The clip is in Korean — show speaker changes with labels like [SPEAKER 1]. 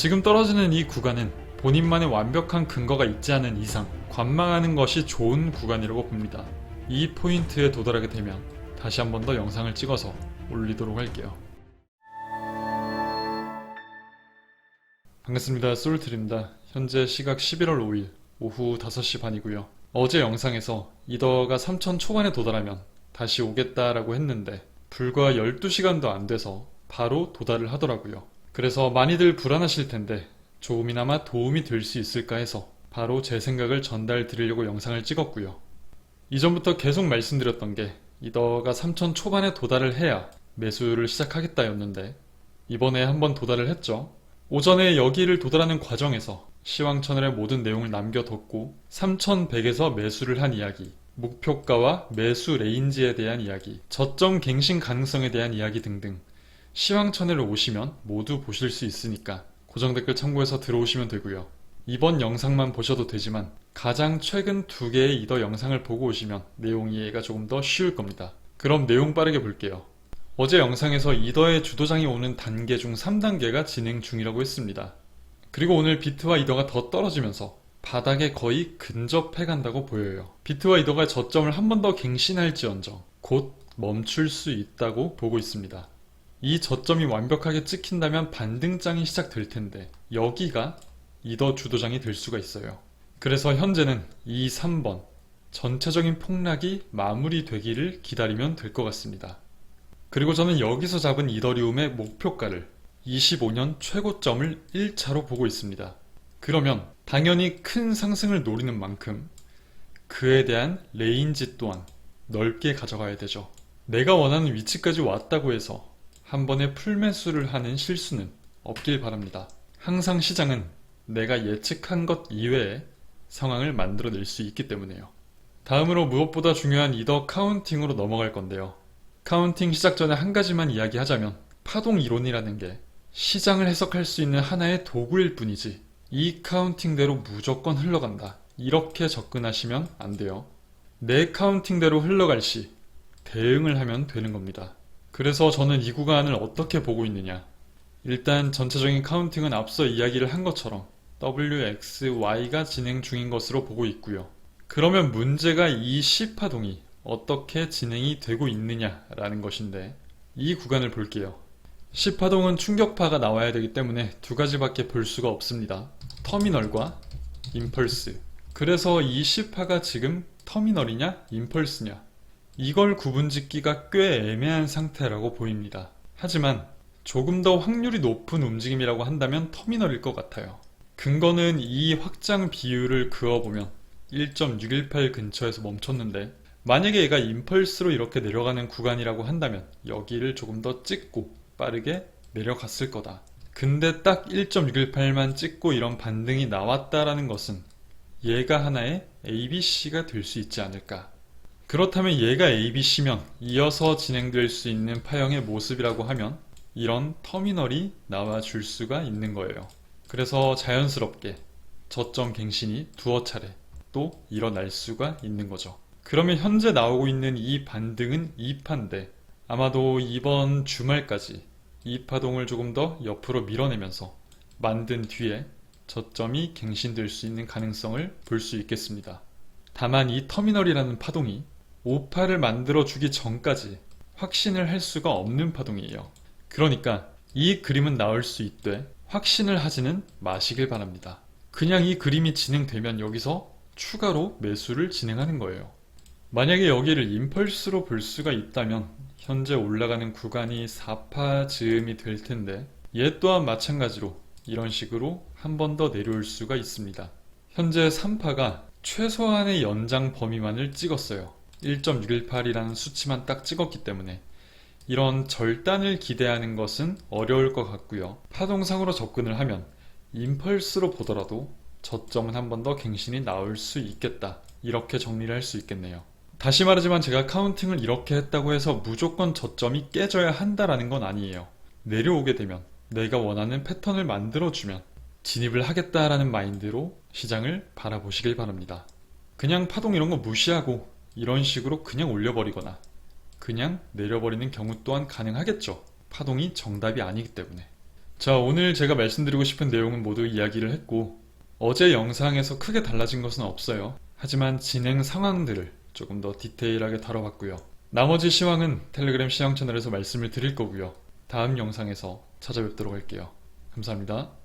[SPEAKER 1] 지금 떨어지는 이 구간은 본인만의 완벽한 근거가 있지 않은 이상 관망하는 것이 좋은 구간이라고 봅니다. 이 포인트에 도달하게 되면 다시 한 번 더 영상을 찍어서 올리도록 할게요. 반갑습니다. 솔트입니다. 현재 시각 11월 5일 오후 5시 반이고요. 어제 영상에서 이더가 3천 초반에 도달하면 다시 오겠다라고 했는데 불과 12시간도 안 돼서 바로 도달을 하더라고요. 그래서 많이들 불안하실 텐데 조금이나마 도움이 될 수 있을까 해서 바로 제 생각을 전달 드리려고 영상을 찍었고요. 이전부터 계속 말씀드렸던 게 이더가 3천 초반에 도달을 해야 매수를 시작하겠다였는데 이번에 한번 도달을 했죠. 오전에 여기를 도달하는 과정에서 시황 채널의 모든 내용을 남겨뒀고 3100에서 매수를 한 이야기, 목표가와 매수 레인지에 대한 이야기, 저점 갱신 가능성에 대한 이야기 등등 시황 채널에 오시면 모두 보실 수 있으니까 고정 댓글 참고해서 들어오시면 되고요. 이번 영상만 보셔도 되지만 가장 최근 두 개의 이더 영상을 보고 오시면 내용 이해가 조금 더 쉬울 겁니다. 그럼 내용 빠르게 볼게요. 어제 영상에서 이더의 주도장이 오는 단계 중 3단계가 진행 중이라고 했습니다. 그리고 오늘 비트와 이더가 더 떨어지면서 바닥에 거의 근접해 간다고 보여요. 비트와 이더가 저점을 한 번 더 갱신할지언정 곧 멈출 수 있다고 보고 있습니다. 이 저점이 완벽하게 찍힌다면 반등장이 시작될 텐데 여기가 이더 주도장이 될 수가 있어요. 그래서 현재는 이 3번 전체적인 폭락이 마무리되기를 기다리면 될 것 같습니다. 그리고 저는 여기서 잡은 이더리움의 목표가를 25년 최고점을 1차로 보고 있습니다. 그러면 당연히 큰 상승을 노리는 만큼 그에 대한 레인지 또한 넓게 가져가야 되죠. 내가 원하는 위치까지 왔다고 해서 한 번에 풀매수를 하는 실수는 없길 바랍니다. 항상 시장은 내가 예측한 것 이외의 상황을 만들어낼 수 있기 때문에요. 다음으로 무엇보다 중요한 이더 카운팅으로 넘어갈 건데요. 카운팅 시작 전에 한 가지만 이야기하자면 파동 이론이라는 게 시장을 해석할 수 있는 하나의 도구일 뿐이지 이 카운팅대로 무조건 흘러간다. 이렇게 접근하시면 안 돼요. 내 카운팅대로 흘러갈 시 대응을 하면 되는 겁니다. 그래서 저는 이 구간을 어떻게 보고 있느냐. 일단 전체적인 카운팅은 앞서 이야기를 한 것처럼 WXY가 진행 중인 것으로 보고 있고요. 그러면 문제가 이 C파동이 어떻게 진행이 되고 있느냐라는 것인데 이 구간을 볼게요. C파동은 충격파가 나와야 되기 때문에 두 가지밖에 볼 수가 없습니다. 터미널과 임펄스. 그래서 이 C파가 지금 터미널이냐 임펄스냐 이걸 구분짓기가 꽤 애매한 상태라고 보입니다. 하지만 조금 더 확률이 높은 움직임이라고 한다면 터미널일 것 같아요. 근거는 이 확장 비율을 그어보면 1.618 근처에서 멈췄는데 만약에 얘가 임펄스로 이렇게 내려가는 구간이라고 한다면 여기를 조금 더 찍고 빠르게 내려갔을 거다. 근데 딱 1.618만 찍고 이런 반등이 나왔다라는 것은 얘가 하나의 ABC가 될 수 있지 않을까. 그렇다면 얘가 ABC면 이어서 진행될 수 있는 파형의 모습이라고 하면 이런 터미널이 나와줄 수가 있는 거예요. 그래서 자연스럽게 저점 갱신이 두어 차례 또 일어날 수가 있는 거죠. 그러면 현재 나오고 있는 이 반등은 2파인데 아마도 이번 주말까지 이 파동을 조금 더 옆으로 밀어내면서 만든 뒤에 저점이 갱신될 수 있는 가능성을 볼 수 있겠습니다. 다만 이 터미널이라는 파동이 5파를 만들어 주기 전까지 확신을 할 수가 없는 파동이에요. 그러니까 이 그림은 나올 수 있되 확신을 하지는 마시길 바랍니다. 그냥 이 그림이 진행되면 여기서 추가로 매수를 진행하는 거예요. 만약에 여기를 임펄스로 볼 수가 있다면 현재 올라가는 구간이 4파 즈음이 될 텐데 얘 또한 마찬가지로 이런 식으로 한 번 더 내려올 수가 있습니다. 현재 3파가 최소한의 연장 범위만을 찍었어요. 1.618이라는 수치만 딱 찍었기 때문에 이런 절단을 기대하는 것은 어려울 것 같고요. 파동상으로 접근을 하면 임펄스로 보더라도 저점은 한 번 더 갱신이 나올 수 있겠다. 이렇게 정리를 할 수 있겠네요. 다시 말하지만 제가 카운팅을 이렇게 했다고 해서 무조건 저점이 깨져야 한다라는 건 아니에요. 내려오게 되면 내가 원하는 패턴을 만들어주면 진입을 하겠다라는 마인드로 시장을 바라보시길 바랍니다. 그냥 파동 이런 거 무시하고 이런 식으로 그냥 올려버리거나 그냥 내려버리는 경우 또한 가능하겠죠. 파동이 정답이 아니기 때문에. 자, 오늘 제가 말씀드리고 싶은 내용은 모두 이야기를 했고, 어제 영상에서 크게 달라진 것은 없어요. 하지만 진행 상황들을 조금 더 디테일하게 다뤄봤고요. 나머지 시황은 텔레그램 시황 채널에서 말씀을 드릴 거고요. 다음 영상에서 찾아뵙도록 할게요. 감사합니다.